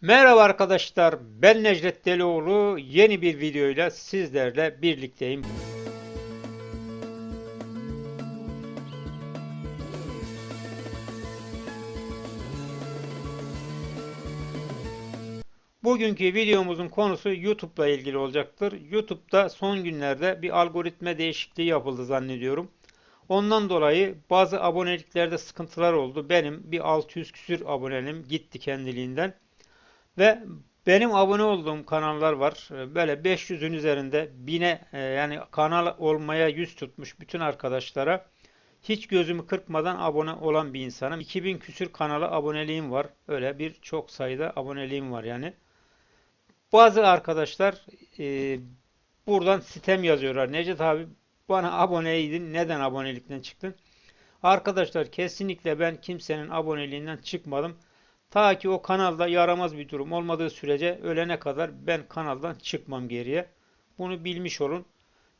Merhaba arkadaşlar, ben Necdet Delioğlu. Yeni bir videoyla sizlerle birlikteyim. Bugünkü videomuzun konusu YouTube'la ilgili olacaktır. YouTube'da son günlerde bir algoritma değişikliği yapıldı zannediyorum. Ondan dolayı bazı aboneliklerde sıkıntılar oldu. Benim bir 600 küsür abonelim gitti kendiliğinden. Ve benim abone olduğum kanallar var. Böyle 500'ün üzerinde bine e, yani kanal olmaya yüz tutmuş bütün arkadaşlara hiç gözümü kırpmadan abone olan bir insanım. 2000 küsür kanala aboneliğim var. Öyle bir çok sayıda aboneliğim var yani. Bazı arkadaşlar e, buradan sitem yazıyorlar. Necdet abi bana aboneydin. Neden abonelikten çıktın? Arkadaşlar kesinlikle ben kimsenin aboneliğinden çıkmadım. Ta ki o kanalda yaramaz bir durum olmadığı sürece ölene kadar ben kanaldan çıkmam geriye. Bunu bilmiş olun.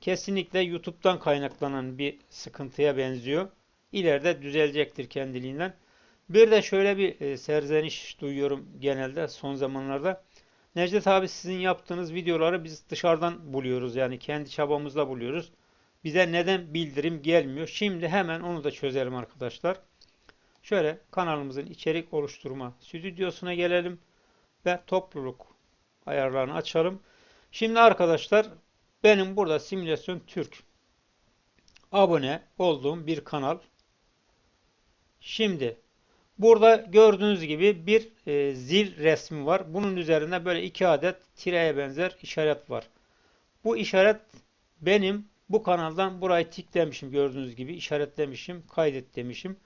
Kesinlikle YouTube'dan kaynaklanan bir sıkıntıya benziyor. İleride düzelecektir kendiliğinden. Bir de şöyle bir e, serzeniş duyuyorum genelde son zamanlarda. Necdet abi sizin yaptığınız videoları biz dışarıdan buluyoruz. Yani kendi çabamızla buluyoruz. Bize neden bildirim gelmiyor? Şimdi hemen onu da çözelim arkadaşlar. Şöyle kanalımızın içerik oluşturma stüdyosuna gelelim ve topluluk ayarlarını açalım. Şimdi arkadaşlar benim burada simülasyon Türk abone olduğum bir kanal. Şimdi burada gördüğünüz gibi bir e, zil resmi var. Bunun üzerinde böyle iki adet tireye benzer işaret var. Bu işaret benim bu kanaldan burayı tiklemişim gördüğünüz gibi işaretlemişim, kaydet demişim.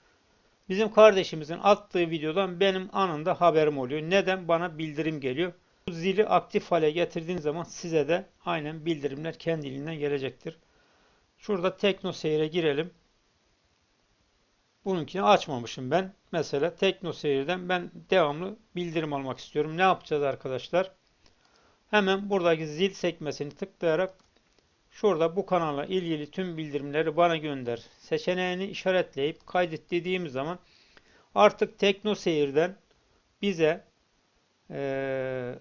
Bizim kardeşimizin attığı videodan benim anında haberim oluyor. Neden? Bana bildirim geliyor. Bu zili aktif hale getirdiğiniz zaman size de aynen bildirimler kendiliğinden gelecektir. Şurada Tekno Seyir'e girelim. Bununkini açmamışım ben. Mesela Tekno Seyir'den ben devamlı bildirim almak istiyorum. Ne yapacağız arkadaşlar? Hemen buradaki zil sekmesini tıklayarak Şurada bu kanala ilgili tüm bildirimleri bana gönder seçeneğini işaretleyip kaydet dediğimiz zaman artık Tekno Seyir'den bize e,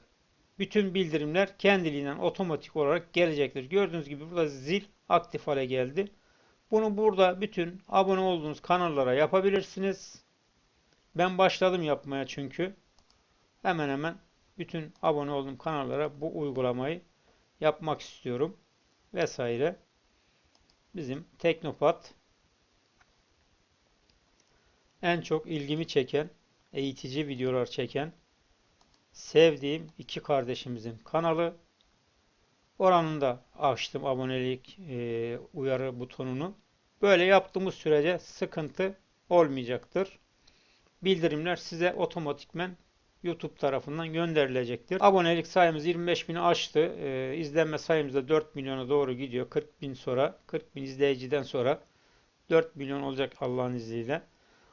bütün bildirimler kendiliğinden otomatik olarak gelecektir. Gördüğünüz gibi burada zil aktif hale geldi. Bunu burada bütün abone olduğunuz kanallara yapabilirsiniz. Ben başladım yapmaya çünkü. Hemen hemen bütün abone olduğum kanallara bu uygulamayı yapmak istiyorum vesaire. Bizim Teknopad en çok ilgimi çeken, eğitici videolar çeken, sevdiğim iki kardeşimizin kanalı. Oranın da açtım abonelik e, uyarı butonunu. Böyle yaptığımız sürece sıkıntı olmayacaktır. Bildirimler size otomatikmen YouTube tarafından gönderilecektir. Abonelik sayımız 25 bini aştı. Ee, izlenme sayımız da 4 milyona doğru gidiyor. 40 bin sonra, 40 bin izleyiciden sonra 4 milyon olacak Allah'ın izniyle.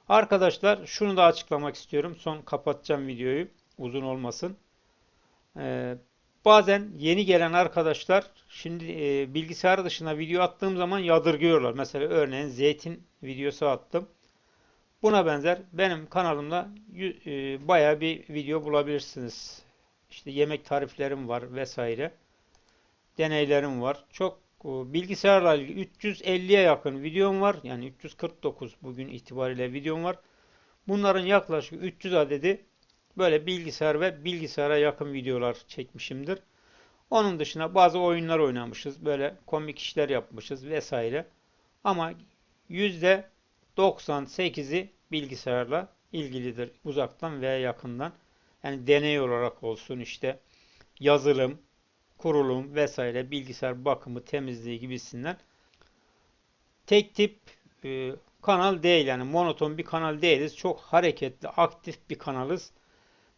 Arkadaşlar şunu da açıklamak istiyorum. Son kapatacağım videoyu. Uzun olmasın. Ee, bazen yeni gelen arkadaşlar şimdi e, bilgisayar dışına video attığım zaman yadırgıyorlar. Mesela örneğin zeytin videosu attım. Buna benzer benim kanalımda e, baya bir video bulabilirsiniz. İşte yemek tariflerim var vesaire. Deneylerim var. Çok e, bilgisayarla ilgili 350'ye yakın videom var. Yani 349 bugün itibariyle videom var. Bunların yaklaşık 300 adedi böyle bilgisayar ve bilgisayara yakın videolar çekmişimdir. Onun dışında bazı oyunlar oynamışız. Böyle komik işler yapmışız vesaire. Ama yüzde 98'i bilgisayarla ilgilidir. Uzaktan veya yakından. Yani deney olarak olsun işte yazılım, kurulum vesaire bilgisayar bakımı, temizliği gibisinden. Tek tip e, kanal değil yani monoton bir kanal değiliz. Çok hareketli, aktif bir kanalız.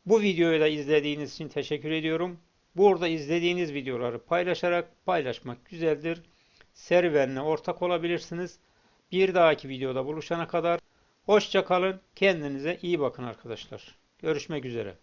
Bu videoyu da izlediğiniz için teşekkür ediyorum. Burada izlediğiniz videoları paylaşarak paylaşmak güzeldir. Serüvenine ortak olabilirsiniz. Bir dahaki videoda buluşana kadar hoşça kalın. Kendinize iyi bakın arkadaşlar. Görüşmek üzere.